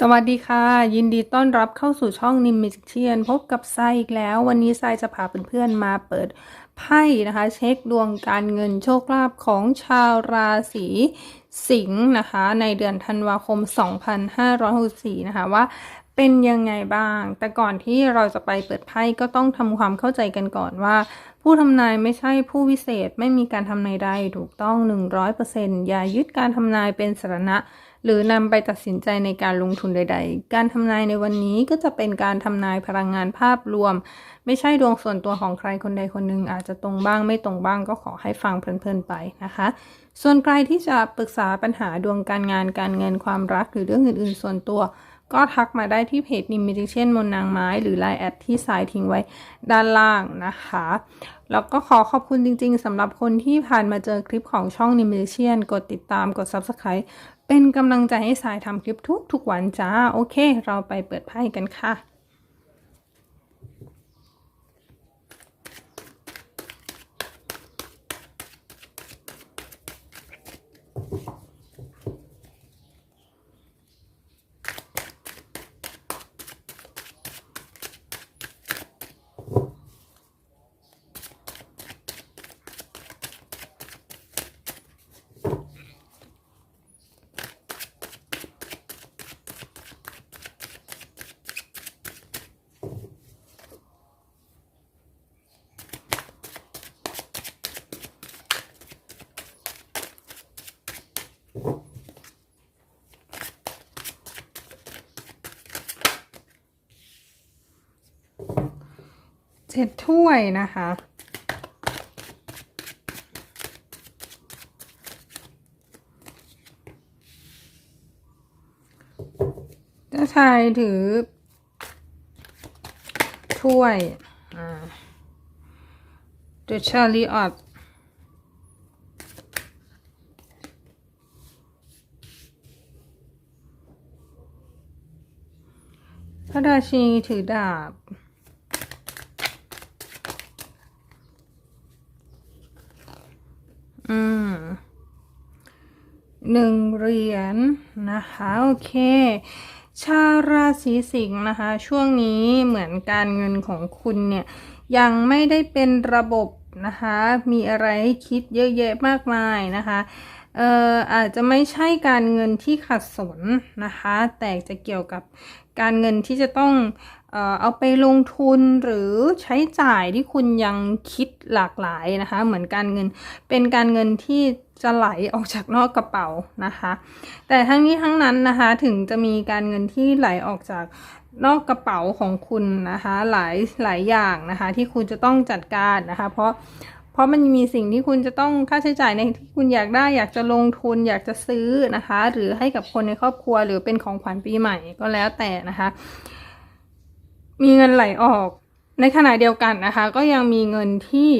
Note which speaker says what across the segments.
Speaker 1: สวัสดีค่ะ ยินดีต้อนรับเข้าสู่ช่องนิมมิเชียน พบกับไซอีกแล้ว วันนี้ไซจะพาเพื่อนๆมาเปิดไพ่นะคะ เช็คดวงการเงินโชคลาภของชาวราศีสิงห์นะคะ ในเดือนธันวาคม 2564 นะคะว่าเป็นยังไงบ้าง แต่ก่อนที่เราจะไปเปิดไพ่ก็ต้องทำความเข้าใจกันก่อนว่า ผู้ทำนายไม่ใช่ผู้วิเศษไม่มีการทำนายใดถูกต้อง 100%อย่ายึดการทำนายเป็นสาระ หรือนำไปตัดสินใจในการลงทุนใด ๆ การทำนายในวันนี้ก็จะเป็นการทำนายพลังงานภาพรวม ไม่ใช่ดวงส่วนตัวของใครคนใดคนหนึ่งอาจจะตรงบ้างไม่ตรงบ้างก็ขอให้ฟังเพลินๆไปนะคะ ส่วนใครที่จะปรึกษาปัญหาดวงการงานการเงินความรักหรือเรื่องอื่น ๆ ส่วนตัว ก็ทักมาได้ที่เพจนิมมิเช่นมนนางไม้หรือไลน์แอดที่สายทิ้งไว้ด้านล่างนะคะ แล้วก็ขอขอบคุณจริงๆสำหรับคนที่ผ่านมาเจอคลิปของช่องนิมมิเชียนกดติดตามกด Subscribe เป็นกำลังใจให้สายทำคลิปทุกๆวันจ้า โอเค เราไปเปิดไพ่กันค่ะ เจ็ดถ้วยนะคะ เจ้าชายถือ ถ้วย อ่า The Chariot พระราชีถือดาบ อืมหนึ่งเหรียญนะคะ โอเค ชาวราศีสิงห์นะคะ ช่วงนี้เหมือนการเงินของคุณเนี่ย ยังไม่ได้เป็นระบบนะคะ มีอะไรให้คิดเยอะแยะมากมายนะคะเอ่ออาจจะไม่ใช่การเงินที่ขัดสนนะคะ แต่จะเกี่ยวกับการเงินที่จะต้อง เอาไปลงทุนหรือใช้จ่ายที่คุณยังคิดหลากหลายนะคะ เหมือนการเงินเป็นการเงินที่จะไหลออกจากนอกกระเป๋านะคะ แต่ทั้งนี้ทั้งนั้นนะคะถึงจะมีการเงินที่ไหลออกจากนอกกระเป๋าของคุณนะคะหลายหลายอย่างนะคะที่คุณจะต้องจัดการนะคะ เพราะเพราะมันมีสิ่งที่คุณจะต้องค่าใช้จ่ายในที่คุณอยากได้อยากจะลงทุนอยากจะซื้อนะคะ หรือให้กับคนในครอบครัวหรือเป็นของขวัญปีใหม่ก็แล้วแต่นะคะ มีเงินไหลออก ในขณะเดียวกันนะคะ ก็ยังมีเงินที่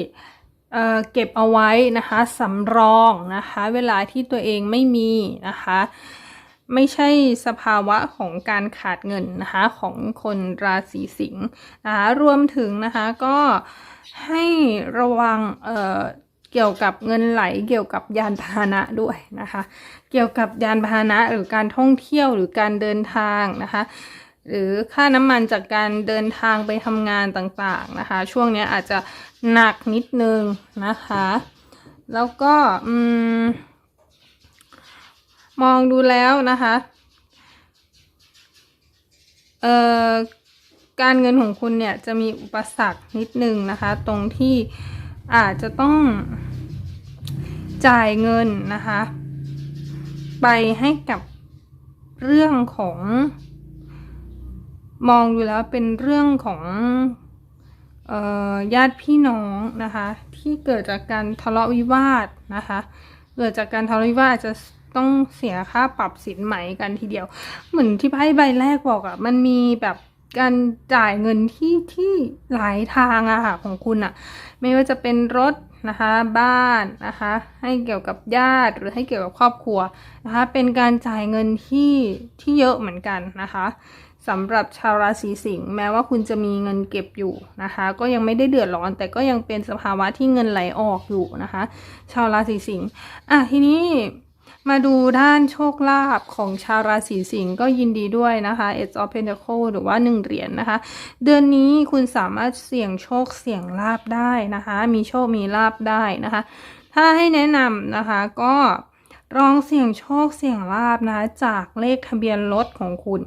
Speaker 1: เเก็บเอาไว้นะคะสำรองนะคะ เวลาที่ตัวเองไม่มีนะคะ ไม่ใช่สภาวะของการขาดเงินนะคะของคนราศีสิงห์นะคะรวมถึงนะคะก็ให้ระวังเเกี่ยวกับเงินไหลเกี่ยวกับยานพาหนะด้วยนะคะ เกี่ยวกับยานพาหนะหรือการท่องเที่ยวหรือการเดินทางนะคะ หรือค่าน้ำมันจากการเดินทางไปทำงานต่างๆนะคะ ช่วงนี้อาจจะหนักนิดนึงนะคะ แล้วก็อืมมองดูแล้วนะคะเอ่อการเงินของคุณเนี่ยจะมีอุปสรรคนิดนึงนะคะ ตรงที่อาจจะต้องจ่ายเงินนะคะ ไปให้กับเรื่องของ มองดูแล้วเป็นเรื่องของญาติพี่น้องนะคะ ที่เกิดจากการทะเลาะวิวาทนะคะ เกิดจากการทะเลาะวิวาทจจะต้องเสียค่าปรับสินไหมกันทีเดียว เหมือนที่ไพ่ใบแรกบอกอะ่ะมันมีแบบการจ่ายเงินที่ที่หลายทางอะค่ะของคุณอะไม่ว่าจะเป็นรถนะคะบ้านนะคะ ให้เกี่ยวกับญาติหรือให้เกี่ยวกับครอบครัวนะคะ เป็นการจ่ายเงินที่ที่เยอะเหมือนกันนะคะ สำหรับชาวราศีสิงห์แม้ว่าคุณจะมีเงินเก็บอยู่นะคะ ก็ยังไม่ได้เดือดร้อน แต่ก็ยังเป็นสภาวะที่เงินไหลออกอยู่นะคะ ชาวราศีสิงห์อะทีนี้มาดูด้านโชคลาภของชาวราศีสิงห์ก็ยินดีด้วยนะคะ Eight of Pentacle หรือว่า1เหรียญนะคะ เดือนนี้คุณสามารถเสี่ยงโชคเสี่ยงลาบได้นะคะ มีโชคมีลาบได้นะคะ ถ้าให้แนะนำนะคะก็ลองเสี่ยงโชคเสี่ยงลาบนะคะจากเลขทะเบียนรถของคุณ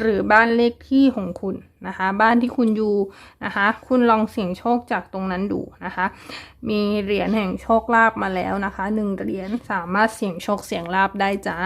Speaker 1: หรือบ้านเลขที่ของคุณนะคะ บ้านที่คุณอยู่นะคะ คุณลองเสี่ยงโชคจากตรงนั้นดูนะคะ มีเหรียญแห่งโชคลาภมาแล้วนะคะหนึ่งเหรียญสามารถเสี่ยงโชคเสี่ยงลาภได้จ้า